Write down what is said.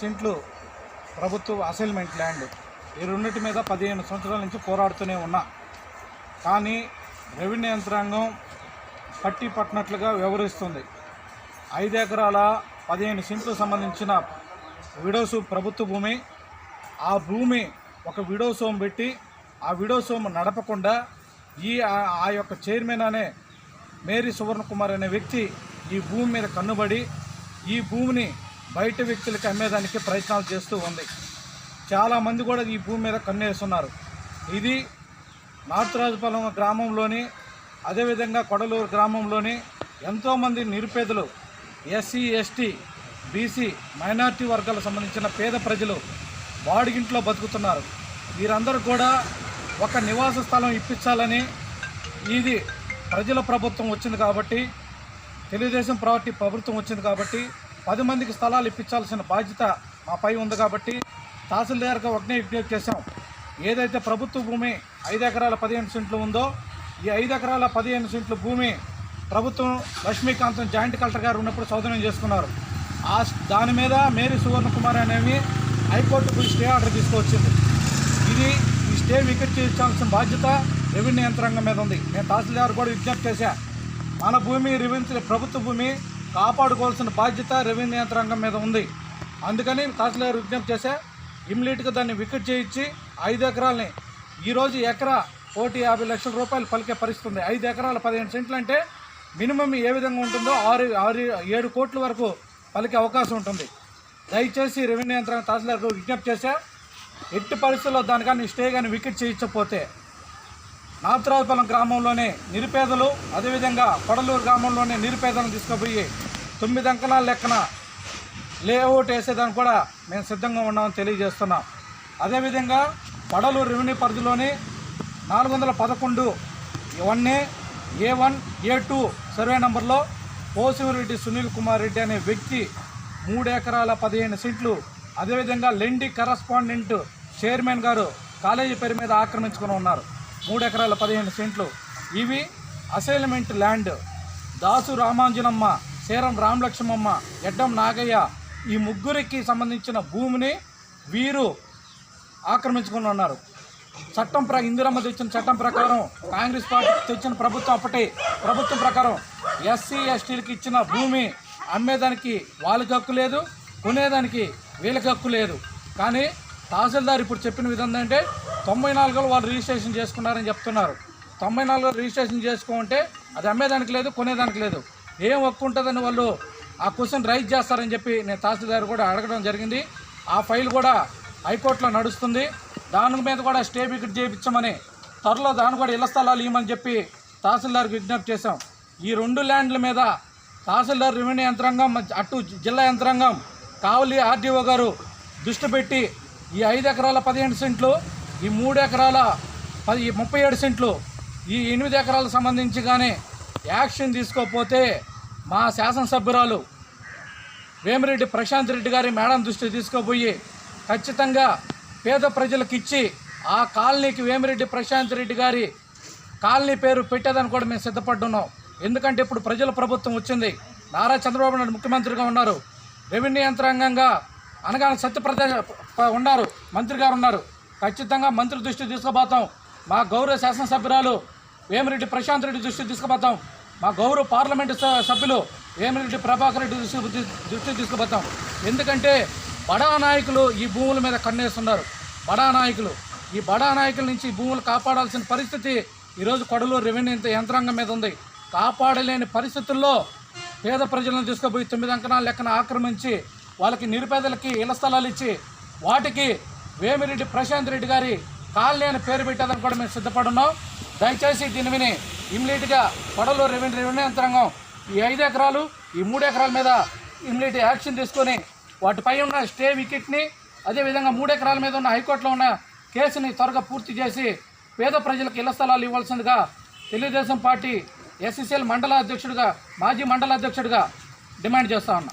సెంట్లు ప్రభుత్వ assignment land. ఈ రెండింటి మీద పదిహేను సంవత్సరాల నుంచి పోరాడుతూనే ఉన్నా. కానీ రెవెన్యూ యంత్రాంగం పట్టి పట్టినట్లుగా వ్యవహరిస్తుంది. ఐదు ఎకరాల పదిహేను సెంట్లు సంబంధించిన విడోసు ప్రభుత్వ భూమి ఆ భూమి ఒక విడోసోం పెట్టి ఆ విడోసోం నడపకుండా ఈ ఆ- ఆ యొక్క చైర్మన్ అనే మేరీ సువర్ణ కుమార్ అనే వ్యక్తి ఈ భూమి మీద కన్నుబడి ఈ భూమిని బయట వ్యక్తులకు అమ్మేదానికి ప్రయత్నాలు చేస్తూ ఉంది. చాలామంది కూడా ఈ భూమి మీద కన్నేస్తున్నారు. ఇది నార్త్ గ్రామంలోని అదేవిధంగా కొడలూరు గ్రామంలోని ఎంతోమంది నిరుపేదలు ఎస్సీ ఎస్టీ బీసీ మైనారిటీ వర్గాలకు సంబంధించిన పేద ప్రజలు వాడిగింట్లో బతుకుతున్నారు. వీరందరూ కూడా ఒక నివాస స్థలం ఇప్పించాలని ఇది ప్రజల ప్రభుత్వం వచ్చింది కాబట్టి తెలుగుదేశం పార్టీ ప్రభుత్వం వచ్చింది కాబట్టి పది మందికి స్థలాలు ఇప్పించాల్సిన బాధ్యత మాపై ఉంది కాబట్టి తహసీల్దార్గా ఒకనే విజ్ఞప్తి చేశాం. ఏదైతే ప్రభుత్వ భూమి ఐదు ఎకరాల పదిహేను సెంట్లు ఉందో ఈ ఐదు ఎకరాల పదిహేను సెంట్ల భూమి ప్రభుత్వం లక్ష్మీకాంతం జాయింట్ కలెక్టర్ గారు ఉన్నప్పుడు సౌదర్యం చేసుకున్నారు. ఆ దాని మీద మేరీ సువర్ణ కుమార్ అనేవి హైకోర్టు స్టే ఆర్డర్ తీసుకొచ్చింది. ఇది ఈ స్టే వికెట్ చేయించాల్సిన బాధ్యత రెవెన్యూ యంత్రాంగం మీద ఉంది. నేను తహసీల్దార్ కూడా విజ్ఞప్తి చేశా. మన భూమి రెవెన్యూ ప్రభుత్వ భూమి కాపాడుకోవాల్సిన బాధ్యత రెవెన్యూ యంత్రాంగం మీద ఉంది. అందుకని తహసీల్దార్ విజ్ఞప్తి చేసే ఇమ్మీడియట్గా దాన్ని వికెట్ చేయించి ఐదు ఎకరాలని ఈరోజు ఎకరా కోటి యాభై లక్షల రూపాయలు పలికే పరిస్థితి ఉంది. ఐదు ఎకరాల పదిహేను సెంట్లు అంటే మినిమం ఏ విధంగా ఉంటుందో ఆరు ఆరు ఏడు కోట్ల వరకు పలికే అవకాశం ఉంటుంది. దయచేసి రెవెన్యూ యంత్రాంగం తహసీల్దార్కు విజ్ఞప్తి చేశా ఎట్టి పరిస్థితుల్లో దానికని స్టే కానీ వికెట్ చేయించకపోతే నాత్రాజపాలెం గ్రామంలోనే నిరుపేదలు అదేవిధంగా కొడలూరు గ్రామంలోనే నిరుపేదలను తీసుకుపోయి తొమ్మిది అంకణాల లెక్కన లేఅవుట్ వేసేదానికి కూడా మేము సిద్ధంగా ఉన్నామని తెలియజేస్తున్నాం. అదేవిధంగా పడలూరు రెవెన్యూ పరిధిలోని నాలుగు వందల పదకొండు one A A one A two survey నంబర్లో పోసిమిరెడ్డి సునీల్ కుమార్ రెడ్డి అనే వ్యక్తి మూడు ఎకరాల పదిహేను సెంట్లు అదేవిధంగా లెండి కరస్పాండెంట్ చైర్మన్ గారు కాలేజీ పేరు మీద ఆక్రమించుకుని ఉన్నారు. మూడు ఎకరాల పదిహేను సెంట్లు. ఇవి అసైన్మెంట్ ల్యాండ్. దాసు రామాంజనమ్మ సీరం రామలక్ష్మమ్మ ఎడ్డం నాగయ్య ఈ ముగ్గురికి సంబంధించిన భూమిని వీరు ఆక్రమించుకుని ఉన్నారు. చట్టం ప్ర ఇందిరమ్మ తెచ్చిన చట్టం ప్రకారం కాంగ్రెస్ పార్టీ తెచ్చిన ప్రభుత్వం అప్పటి ప్రభుత్వం ప్రకారం ఎస్సీ ఎస్టీలకు ఇచ్చిన భూమి అమ్మేదానికి వాళ్ళకి హక్కు లేదు కొనేదానికి వీళ్ళకి హక్కు లేదు. కానీ తహసీల్దార్ ఇప్పుడు చెప్పిన విధంగా అంటే తొంభై నాలుగులో వాళ్ళు రిజిస్ట్రేషన్ చేసుకున్నారని చెప్తున్నారు. తొంభై నాలుగులో రిజిస్ట్రేషన్ చేసుకుంటే అది అమ్మేదానికి లేదు కొనేదానికి లేదు. ఏం హక్కు ఉంటుందని వాళ్ళు ఆ క్వశ్చన్ రైజ్ చేస్తారని చెప్పి నేను తహసీల్దార్ కూడా అడగడం జరిగింది. ఆ ఫైల్ కూడా హైకోర్టులో నడుస్తుంది. దాని మీద కూడా స్టే వికెట్ చేయించమని త్వరలో దాన్ని కూడా ఇళ్ళ స్థలాలు ఇవ్వమని చెప్పి తహసీల్దార్కి విజ్ఞప్తి చేశాం. ఈ రెండు ల్యాండ్ల మీద తహసీల్దార్ రెవెన్యూ యంత్రాంగం అటు జిల్లా యంత్రాంగం కావలి ఆర్డీఓ గారు దృష్టి పెట్టి ఈ ఐదు ఎకరాల పదిహేను సెంట్లు ఈ మూడు ఎకరాల పది ముప్పై ఏడు సెంట్లు ఈ ఎనిమిది ఎకరాలకు సంబంధించి కానీ యాక్షన్ తీసుకోకపోతే మా శాసనసభ్యురాలు వేమిరెడ్డి ప్రశాంత్ రెడ్డి గారి మేడం దృష్టి తీసుకుపోయి ఖచ్చితంగా పేద ప్రజలకు ఇచ్చి ఆ కాలనీకి వేమిరెడ్డి ప్రశాంత్ రెడ్డి గారి కాలనీ పేరు పెట్టేదని కూడా మేము సిద్ధపడ్డున్నాం ఎందుకంటే ఇప్పుడు ప్రజల ప్రభుత్వం వచ్చింది. నారా చంద్రబాబు నాయుడు ముఖ్యమంత్రిగా ఉన్నారు. రెవెన్యూ యంత్రాంగంగా అనగానే సత్యప్రద ఉన్నారు. మంత్రి గారు ఉన్నారు. ఖచ్చితంగా మంత్రి దృష్టి తీసుకుపోతాం. మా గౌరవ శాసనసభ్యురాలు వేమిరెడ్డి ప్రశాంత్ రెడ్డి దృష్టి తీసుకుపోతాం. మా గౌరవ పార్లమెంటు స- సభ్యులు వేమిరెడ్డి ప్రభాకర్ రెడ్డి దృష్టి దృష్టి తీసుకుపోతాం. ఎందుకంటే బడా నాయకులు ఈ భూముల మీద కన్నేస్తున్నారు. బడా నాయకులు. ఈ బడా నాయకుల నుంచి భూములు కాపాడాల్సిన పరిస్థితి ఈరోజు కొడలూరు రెవెన్యూ యంత్రాంగం మీద ఉంది. కాపాడలేని పరిస్థితుల్లో పేద ప్రజలను తీసుకుపోయి తొమ్మిది అంకణాల లెక్కన ఆక్రమించి వాళ్ళకి నిరుపేదలకి ఇళ్ళ స్థలాలు ఇచ్చి వాటికి వేమిరెడ్డి ప్రశాంత్ రెడ్డి గారి కాలనీ అని పేరు పెట్టేదని కూడా మేము సిద్ధపడున్నాం. దయచేసి దీని విని ఇమ్మీడియట్గా కొడలో రెవెన్యూ రెవెన్యూ యంత్రాంగం ఈ ఐదు ఎకరాలు ఈ మూడు ఎకరాల మీద ఇమ్మీడియట్ యాక్షన్ తీసుకొని వాటిపై ఉన్న స్టే వికెట్ని అదేవిధంగా మూడు ఎకరాల మీద ఉన్న హైకోర్టులో ఉన్న కేసుని త్వరగా పూర్తి చేసి పేద ప్రజలకు ఇళ్ళ స్థలాలు ఇవ్వాల్సిందిగా తెలుగుదేశం పార్టీ ఎస్ఎస్ఎల్ మండల అధ్యక్షుడిగా మాజీ మండల అధ్యక్షుడిగా డిమాండ్ చేస్తా ఉన్నా.